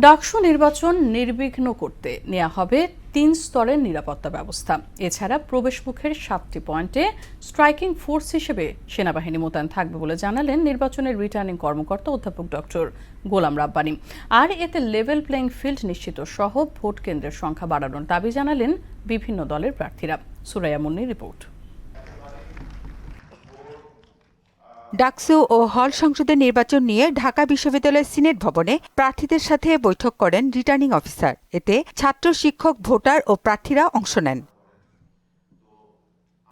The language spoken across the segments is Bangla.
ডাকসু নির্বাচন নির্বিঘ্ন করতে নেওয়া হবে তিন স্তরের নিরাপত্তা ব্যবস্থা। এছাড়া প্রবেশমুখের সাতটি পয়েন্টে স্ট্রাইকিং ফোর্স হিসেবে সেনাবাহিনী মোতায়েন থাকবে বলে জানালেন নির্বাচনের রিটার্নিং কর্মকর্তা অধ্যাপক ডক্টর গোলাম রাব্বানি। আর এতে লেভেল প্লেইং ফিল্ড নিশ্চিত সহ ভোট কেন্দ্রের সংখ্যা বাড়ানোর দাবি জানালেন বিভিন্ন দলের প্রার্থীরা। সুরাইয়া মুন্নির রিপোর্ট। ডাকসু ও হল সংসদের নির্বাচন নিয়ে ঢাকা বিশ্ববিদ্যালয়ের সিনেট ভবনে প্রার্থীদের সাথে বৈঠক করেন রিটার্নিং অফিসার। এতে ছাত্র, শিক্ষক, ভোটার ও প্রার্থীরা অংশ নেন।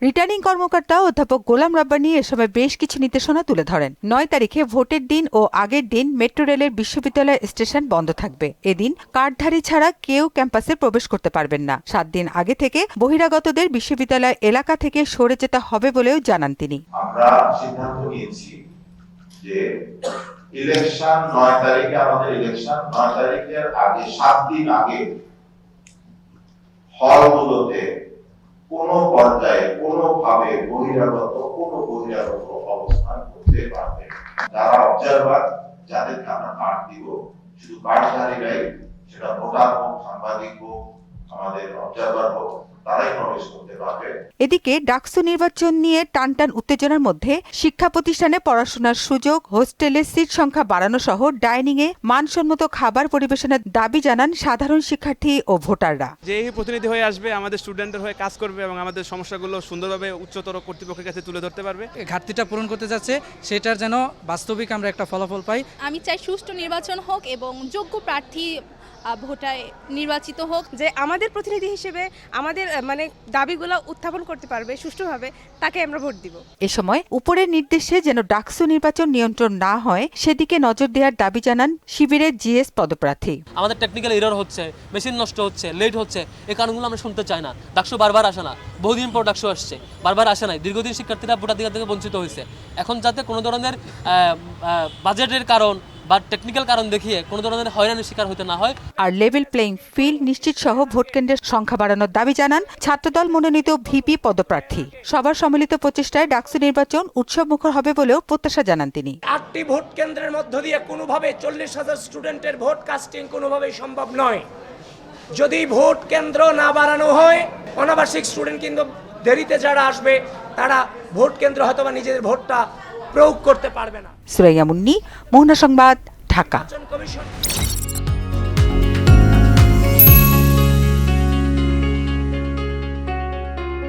রিটার্নিং কর্মকর্তা অধ্যাপক গোলাম রাব্বানি এ সময় বেশ কিছু নির্দেশনা তুলে ধরেন। নয় তারিখে ভোটের দিন ও আগের দিন মেট্রো রেলের বিশ্ববিদ্যালয় স্টেশন বন্ধ থাকবে। এদিন কার্ডধারী ছাড়া কেউ ক্যাম্পাসে প্রবেশ করতে পারবেন না। সাত দিন আগে থেকে বহিরাগতদের বিশ্ববিদ্যালয় এলাকা থেকে সরে যেতে হবে বলেও জানান তিনি। আমরা সিদ্ধান্ত নিয়েছি যে ইলেকশন নয় তারিখে আমাদের ইলেকশন নয় তারিখের আগে, সাত দিন আগে হলগুলোতে কোনো পর্যায়ে কোনোভাবে বহিরাগত, কোনো বহিরাগত অবস্থান করতে পারবে যারা অবজারভার যাদেরকে আমরা কার্ড দিব, শুধু কার্ডধারীরাই সেটা ভোটার হোক, সাংবাদিক হোক, আমাদের অবজারভার হোক তারাই প্রবেশ করতে পারবে। এদিকে ডাকসু নির্বাচন নিয়ে টানটান উত্তেজনার মধ্যে শিক্ষা প্রতিষ্ঠানে পড়াশোনার সুযোগ হোস্টেলের সিট সংখ্যা বাড়ানো সহ ডাইনিংয়ে মানসম্মত খাবার পরিবেশনের দাবি জানান সাধারণ শিক্ষার্থী ও ভোটাররা। যেই প্রতিনিধি হয়ে আসবে আমাদের স্টুডেন্টের হয়ে কাজ করবে এবং আমাদের সমস্যাগুলো সুন্দরভাবে উচ্চতর কর্তৃপক্ষের কাছে তুলে ধরতে পারবে। ঘাটতিটা পূরণ করতে যাচ্ছে সেটার যেন বাস্তবিক আমরা একটা ফলাফল পাই। আমি চাই সুষ্ঠু নির্বাচন হোক এবং যোগ্য প্রার্থী ভোটায় নির্বাচিত হোক। যে আমাদের প্রতিনিধি হিসেবে আমাদের মানে দাবিগুলো উত্থাপন করতে পারবে সুষ্ঠুভাবে তাকে আমরা ভোট দিব। এ সময় উপরের নির্দেশে যেন ডাকসু নির্বাচন নিয়ন্ত্রণ না হয় সেদিকে নজর দেওয়ার দাবি জানান শিবিরের জিএস পদপ্রার্থী। আমাদের টেকনিক্যাল এরর হচ্ছে মেশিন নষ্ট হচ্ছে লেট হচ্ছে এই কারণগুলো আমরা শুনতে চাই না। ডাকশো বারবার আসে না বহুদিন পর ডাকশো আসছে বারবার আসে নাই দীর্ঘদিন শিক্ষার্থীরা ভোটাধিকার থেকে বঞ্চিত হয়েছে। এখন যাতে কোনো ধরনের বাজেটের কারণ বা টেকনিক্যাল কারণ দেখিয়ে কোনো ধরনের হয়রানির শিকার হতে না হয়। আর লেভেল প্লেইং ফিল্ড নিশ্চিত সহ ভোট কেন্দ্রের সংখ্যা বাড়ানোর দাবি জানান ছাত্রদল মনোনীত ভিপি পদপ্রার্থী। সবার সম্মিলিত প্রচেষ্টায় ডাকসু নির্বাচন উৎসবমুখর হবে বলেও প্রত্যাশা জানান তিনি। আটটি ভোট কেন্দ্রের মধ্য দিয়ে কোনোভাবে চল্লিশ হাজার স্টুডেন্টের ভোট কাস্টিং কোনোভাবেই সম্ভব নয়। যদি ভোট কেন্দ্র না বাড়ানো হয় অনাবাসিক স্টুডেন্ট কিন্তু দেরিতে যারা আসবে তারা ভোট কেন্দ্র হয়তো বা নিজেদের ভোটটা প্রয়োগ করতে পারবে না। সুরাইয়া মুন্নি মোহনা সংবাদ ঢাকা।